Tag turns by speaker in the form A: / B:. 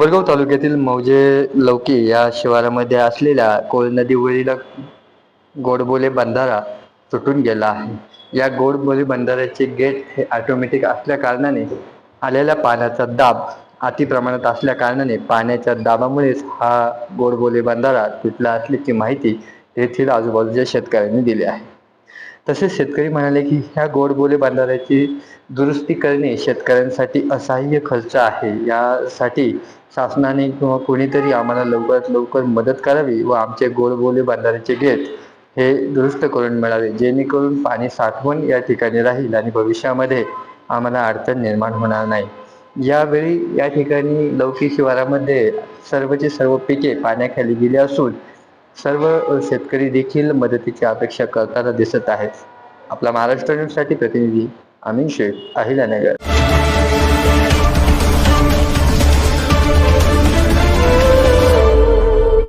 A: कोपरगाव तालुक्यातील मौजे लौकी या शिवारामध्ये असलेल्या कोळ नदीवरील गोडबोले बंधारा तुटून गेला आहे. या गोडबोले बंधाऱ्याचे गेट हे ऑटोमॅटिक असल्या कारणाने आलेल्या पाण्याचा दाब अति प्रमाणात असल्या कारणाने पाण्याच्या दाबामुळेच हा गोडबोले बंधारा तुटला असल्याची माहिती येथील आजूबाजूच्या शेतकऱ्यांनी दिली आहे. तसेच शेतकरी म्हणाले की ह्या गोडबोले बांधाऱ्याची दुरुस्ती करणे शेतकऱ्यांसाठी असह्य खर्च आहे. यासाठी शासनाने किंवा कोणीतरी आम्हाला लवकरात लवकर मदत करावी व आमचे गोडबोले बांधाऱ्याचे गेट हे दुरुस्त करून मिळावे जेणेकरून पाणी साठवण या ठिकाणी राहील आणि भविष्यामध्ये आम्हाला अडचण निर्माण होणार नाही. यावेळी या ठिकाणी लौकी शिवारामध्ये सर्वचे सर्व पिके पाण्याखाली गेली असून सर्व शेतकरी देखील मदतीची अपेक्षा करताना दिसत आहेत. आपला महाराष्ट्र न्यूजसाठी प्रतिनिधी अमीन शेख अहिल्यानगर.